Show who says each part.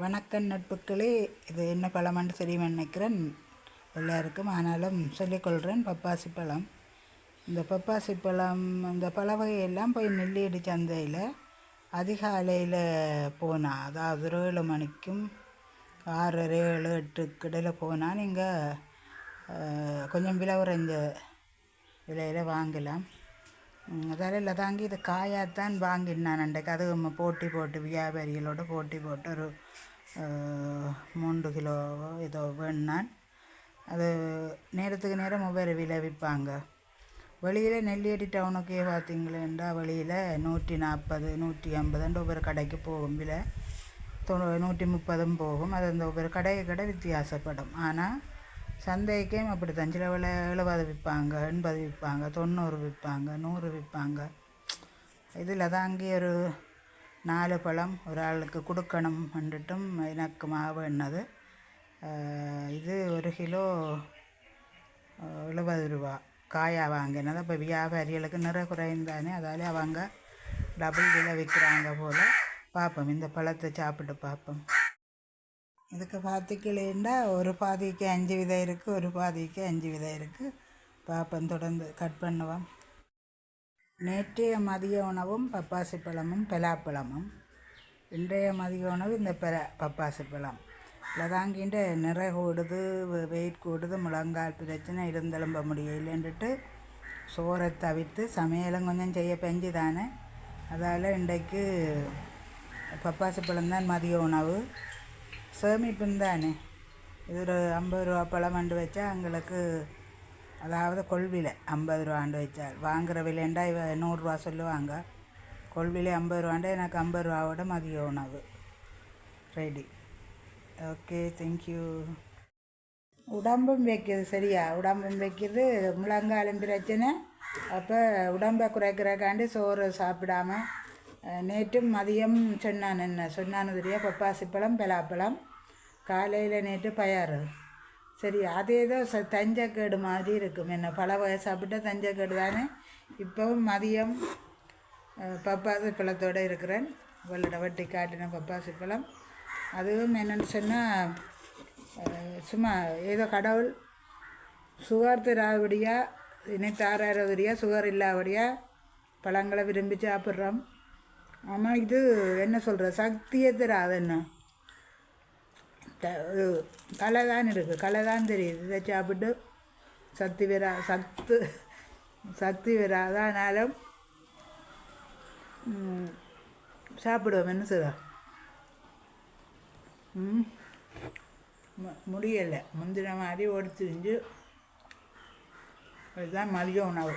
Speaker 1: வணக்கம் நட்புக்களே இது என்ன பழம்னு தெரியுமா நினைக்கிறேன். எல்லாருக்கும் ஆனாலும் சொல்லிக்கொள்கிறேன் பப்பாசி பழம். இந்த பப்பாசி பழம் இந்த பழ வகையெல்லாம் போய் நெல்லியடி சந்தையில் அதிகாலையில் போனால் அதாவது ஒரு ஏழு மணிக்கும் ஆறரை ஏழு எட்டுக்கு இடையில் போனால் நீங்கள் கொஞ்சம் விலை உறைஞ்ச விலையில் வாங்கலாம். அதால் தாங்கி இது காயாத்தான் வாங்கினான் அன்றைக்கு அது நம்ம போட்டி போட்டு வியாபாரிகளோட போட்டி போட்டு ஒரு மூன்று கிலோ ஏதோ வேணான் அது நேரத்துக்கு நேரம் ஒவ்வொரு விலை விற்பாங்க வெளியில் நெல்லியடி டவுனுக்கே பார்த்தீங்களேண்டா வெளியில் நூற்றி நாற்பது நூற்றி ஐம்பதுன்ற ஒவ்வொரு கடைக்கு போகும் விலை தொண்ணூ நூற்றி முப்பதும் போகும் அது அந்த ஒவ்வொரு கடையை கடை வித்தியாசப்படும் ஆனால் சந்தைக்கும் அப்படி தான் சில விலை எழுபது விற்பாங்க எண்பது விற்பாங்க தொண்ணூறு விற்பாங்க நூறு விற்பாங்க. இதில் தாங்கி ஒரு நாலு பழம் ஒரு ஆளுக்கு கொடுக்கணும் வந்துட்டும் எனக்கு மாவு என்னது? இது ஒரு கிலோ எழுபது ரூபா. காயாக வாங்கினது. அப்போ வியாபாரிகளுக்கு நிற குறைந்தானே அதால் அவங்க டபுள் விலை விற்கிறாங்க போல். பார்ப்போம். இந்த பழத்தை சாப்பிட்டு பார்ப்போம். இதுக்கு பார்த்துக்கலேண்டா ஒரு பாதிக்கு அஞ்சு விதை இருக்குது ஒரு பாதிக்கு அஞ்சு விதை இருக்குது பார்ப்போம் தொடர்ந்து கட் பண்ணுவோம். நேற்றைய மதிய உணவும் பப்பாசி பழமும் பலாப்பழமும். இன்றைய மதிய உணவு இந்த பெல பப்பாசி பழம். இதில் நிறை கூடுது வெயிட் கூடுது முழங்கால் பிரச்சனை இருந்தெலும்ப முடியலன்ட்டு சோறை தவிர்த்து சமையலும் கொஞ்சம் செய்ய பெஞ்சு தானே அதால் இன்றைக்கு பப்பாசி பழம் தான் மதிய உணவு. சேமிப்பும் தானே இது ஒரு ஐம்பது ரூபா பழம் ஆண்டு வச்சா எங்களுக்கு அதாவது கொள்விலை ஐம்பது ரூபாண்டு வச்சா வாங்குகிற விலைண்டா இவ நூறுரூவா சொல்லுவாங்க. கொள்விலை ஐம்பது ரூபாண்டா எனக்கு ஐம்பது ரூபாவோட மதிய உணவு. ரெடி ஓகே தேங்க்யூ உடம்பும் வைக்கிது சரியா? உடம்பும் வைக்கிது முழங்காலும் பிரச்சனை. அப்போ உடம்பை குறைக்கிறக்காண்டி சோறு சாப்பிடாம நேற்றும் மதியம் சொன்னான் என்ன? சொன்னான்னு பப்பாசி பழம் பலாப்பழம். காலையில் நேற்று பயாறு. சரி அது ஏதோ ச தஞ்சக்கேடு மாதிரி இருக்கும். என்ன பல வகை சாப்பிட்டா தஞ்சக்கேடு தானே? இப்போவும் மதியம் பப்பாசி பழத்தோடு இருக்கிறேன். வெள்ளட வட்டி காட்டின பப்பாசி பழம் அதுவும் என்னென்னு சொன்னால் சும்மா ஏதோ கடவுள் சுகர் தராபடியா இனி தாராதபடியா சுகர் இல்லாதபடியாக பழங்களை விரும்பி சாப்பிட்றோம். ஆனால் இது என்ன சொல்கிற சக்தியே தராது என்ன? த- இது தான் இருக்குது கலை தான் தெரியுது. இதை சாப்பிட்டு சக்தி வரா சத்து சக்தி வராதனாலும் சாப்பிடுவோம். என்ன சொல்ல ம் மு- முடியலை. முந்தின மாதிரி ஓடி இதுதான் மதிய உணவு.